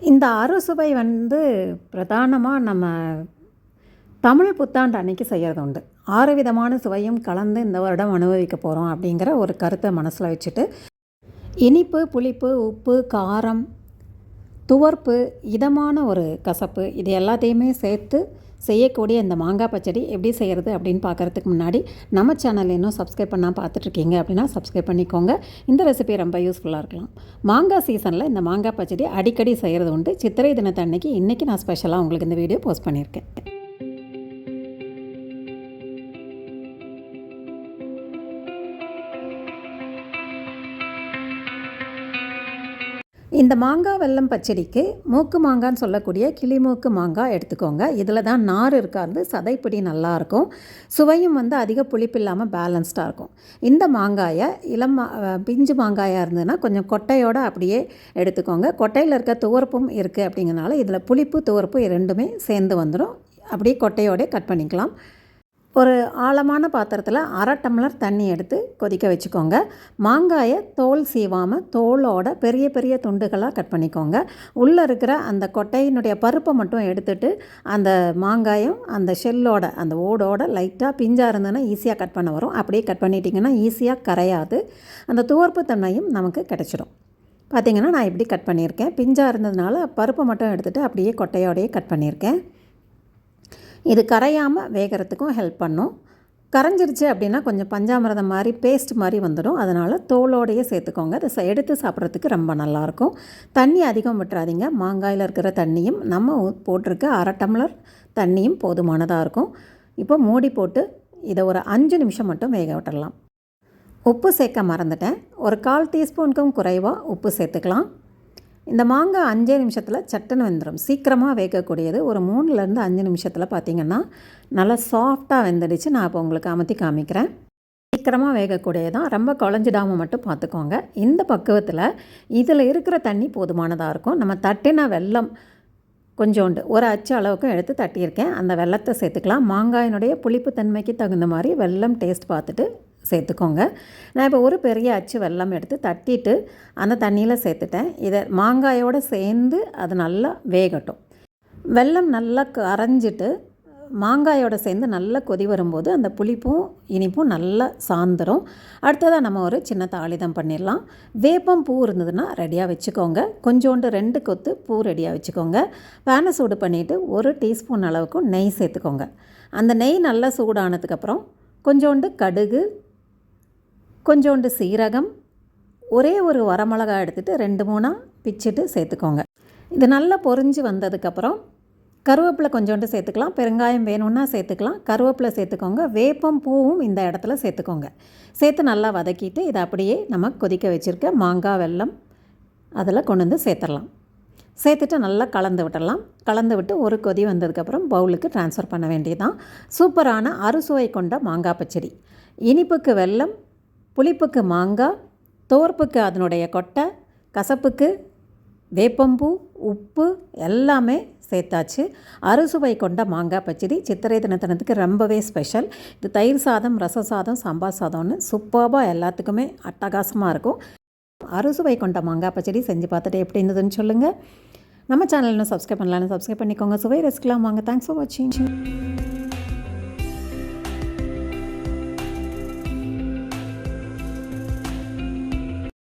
இந்த அறுசுவை வந்து பிரதானமாக நம்ம தமிழ் புத்தாண்டு அன்னைக்கு செய்கிறது உண்டு ஆறு விதமான சுவையும் கலந்து இந்த வருடம் அனுபவிக்க போகிறோம் அப்படிங்கிற ஒரு கருத்தை மனசில் வச்சுட்டு இனிப்பு புளிப்பு உப்பு காரம் துவர்ப்பு இதமான ஒரு கசப்பு இது எல்லாத்தையுமே சேர்த்து செய்யக்கூடிய இந்த மாங்காய் பச்சடி எப்படி செய்கிறது அப்படின்னு பார்க்குறதுக்கு முன்னாடி நம்ம சேனல் இன்னும் சப்ஸ்கிரைப் பண்ணால் பார்த்துட்ருக்கீங்க அப்படின்னா சப்ஸ்கிரைப் பண்ணிக்கோங்க. இந்த ரெசிபி ரொம்ப யூஸ்ஃபுல்லாக இருக்கலாம். மாங்காய் சீசனில் இந்த மாங்காய் பச்சடி அடிக்கடி செய்கிறது உண்டு. சித்திரை தினத்தன்னைக்கு இன்றைக்கி நான் ஸ்பெஷலாக உங்களுக்கு இந்த வீடியோ போஸ்ட் பண்ணியிருக்கேன். இந்த மாங்காய் வெல்லம் பச்சடிக்கு மூக்கு மாங்கான்னு சொல்லக்கூடிய கிளிமூக்கு மாங்காய் எடுத்துக்கோங்க. இதில் தான் நார் இருக்காது சதைப்பிடி நல்லாயிருக்கும் சுவையும் வந்து அதிக புளிப்பு இல்லாமல் பேலன்ஸ்டாக இருக்கும். இந்த மாங்காயை இளம் மா பிஞ்சு மாங்காயாக இருந்ததுன்னா கொஞ்சம் கொட்டையோடு அப்படியே எடுத்துக்கோங்க. கொட்டையில் இருக்க துவர்ப்பும் இருக்குது அப்படிங்கிறனால இதில் புளிப்பு துவர்ப்பு ரெண்டுமே சேர்ந்து வந்துடும் அப்படியே கொட்டையோடே கட் பண்ணிக்கலாம். ஒரு ஆழமான பாத்திரத்தில் அரை டம்ளர் தண்ணி எடுத்து கொதிக்க வச்சுக்கோங்க. மாங்காயை தோல் சீவாமல் தோலோட பெரிய பெரிய துண்டுகளாக கட் பண்ணிக்கோங்க. உள்ளே இருக்கிற அந்த கொட்டையினுடைய பருப்பை மட்டும் எடுத்துட்டு அந்த மாங்காயும் அந்த ஷெல்லோட அந்த ஓடோட லைட்டாக பிஞ்சாக இருந்ததுன்னா ஈஸியாக கட் பண்ண வரும். அப்படியே கட் பண்ணிட்டிங்கன்னா ஈஸியாக கரையாது. அந்த துவர்ப்பு தன்மையும் நமக்கு கிடச்சிடும். பார்த்திங்கன்னா நான் இப்படி கட் பண்ணியிருக்கேன். பிஞ்சாக இருந்ததுனால பருப்பை மட்டும் எடுத்துகிட்டு அப்படியே கொட்டையோடையே கட் பண்ணியிருக்கேன். இது கரையாமல் வேகிறதுக்கும் ஹெல்ப் பண்ணும். கரைஞ்சிருச்சு அப்படின்னா கொஞ்சம் பஞ்சாமிரதம் மாதிரி பேஸ்ட் மாதிரி வந்துடும். அதனால் தோலோடையே சேர்த்துக்கோங்க. அதை எடுத்து சாப்பிட்றதுக்கு ரொம்ப நல்லாயிருக்கும். தண்ணி அதிகம் விட்டுறாதீங்க. மாங்காயில் இருக்கிற தண்ணியும் நம்ம போட்டிருக்க அரை டம்ளர் தண்ணியும் போதுமானதாக இருக்கும். இப்போ மூடி போட்டு இதை ஒரு அஞ்சு நிமிஷம் மட்டும் வேக விட்டுடலாம் உப்பு சேர்க்க மறந்துட்டேன். ஒரு கால் டீஸ்பூனுக்கும் குறைவாக உப்பு சேர்த்துக்கலாம். இந்த மாங்காய் அஞ்சே நிமிஷத்தில் சட்டுன்னு வெந்துடும் சீக்கிரமாக வேகக்கூடியது ஒரு மூணுலேருந்து அஞ்சு நிமிஷத்தில் பார்த்திங்கன்னா நல்லா சாஃப்டாக வெந்துடுச்சு. நான் இப்போ உங்களுக்கு அமர்த்தி காமிக்கிறேன். சீக்கிரமாக வேகக்கூடியதான் ரொம்ப குழஞ்சிடாமல் மட்டும் பார்த்துக்கோங்க இந்த பக்குவத்தில் இதில் இருக்கிற தண்ணி போதுமானதாக இருக்கும். நம்ம தட்டின வெல்லம் கொஞ்சோண்டு ஒரு அச்சு அளவுக்கும் எடுத்து தட்டியிருக்கேன். அந்த வெள்ளத்தை சேர்த்துக்கலாம். மாங்காயினுடைய புளிப்பு தன்மைக்கு தகுந்த மாதிரி வெல்லம் டேஸ்ட் பார்த்துட்டு சேர்த்துக்கோங்க. நான் இப்போ ஒரு பெரிய அச்சு வெல்லம் எடுத்து தட்டிட்டு அந்த தண்ணியில் சேர்த்துட்டேன். இதை மாங்காயோடு சேர்ந்து அது நல்லா வேகட்டும். வெல்லம் நல்லா கரைஞ்சிட்டு மாங்காயோடு சேர்ந்து நல்லா கொதி வரும்போது அந்த புளிப்பும் இனிப்பும் நல்லா சாந்துடும் அடுத்ததாக நம்ம ஒரு சின்ன தாளிதம் பண்ணிடலாம். வேப்பம் பூ இருந்ததுன்னா ரெடியாக வச்சுக்கோங்க. கொஞ்சோண்டு ரெண்டு கொத்து பூ ரெடியாக வச்சுக்கோங்க. பேனை சூடு பண்ணிவிட்டு ஒரு டீஸ்பூன் அளவுக்கு நெய் சேர்த்துக்கோங்க. அந்த நெய் நல்லா சூடானதுக்கப்புறம் கொஞ்சோண்டு கடுகு கொஞ்சோண்டு சீரகம் ஒரே ஒரு வரமிளகா எடுத்துகிட்டு ரெண்டு மூணாக பிச்சுட்டு சேர்த்துக்கோங்க. இது நல்லா பொறிஞ்சு வந்ததுக்கப்புறம் கருவேப்பிலை கொஞ்சோண்டு சேர்த்துக்கலாம். பெருங்காயம் வேணும்னா சேர்த்துக்கலாம். கருவேப்பிலை சேர்த்துக்கோங்க. வேப்பம் பூவும் இந்த இடத்துல சேர்த்துக்கோங்க. சேர்த்து நல்லா வதக்கிட்டு இதை அப்படியே நம்ம கொதிக்க வச்சுருக்க மாங்காய் வெல்லம் அதில் கொண்டு வந்து சேர்த்துடலாம். சேர்த்துட்டு நல்லா கலந்து விட்டுடலாம். கலந்து விட்டு ஒரு கொதி வந்ததுக்கப்புறம் பவுலுக்கு ட்ரான்ஸ்ஃபர் பண்ண வேண்டியதான் சூப்பரான அறுசுவை கொண்ட மாங்காய் பச்சடி. இனிப்புக்கு வெல்லம் புளிப்புக்கு மாங்காய் தோர்ப்புக்கு அதனுடைய கொட்டை கசப்புக்கு வேப்பம்பூ உப்பு எல்லாமே சேர்த்தாச்சு. அறுசுவை கொண்ட மாங்காய் பச்சடி சித்திரை தினத்தினத்துக்கு ரொம்பவே ஸ்பெஷல். இது தயிர் சாதம் ரச சாதம் சாம்பார் சாதம்னு சூப்பராக எல்லாத்துக்குமே அட்டகாசமாக இருக்கும். அறுசுவை கொண்ட மாங்காய் பச்சடி செஞ்சு பார்த்துட்டு எப்படி இருந்ததுன்னு சொல்லுங்கள் நம்ம சேனல் இன்னும் சப்ஸ்கிரைப் பண்ணலான்னு சப்ஸ்கிரைப் பண்ணிக்கோங்க. சுவை ரசிக்கலாம். வாங்க தேங்க்ஸ் ஃபார் வாட்சிங்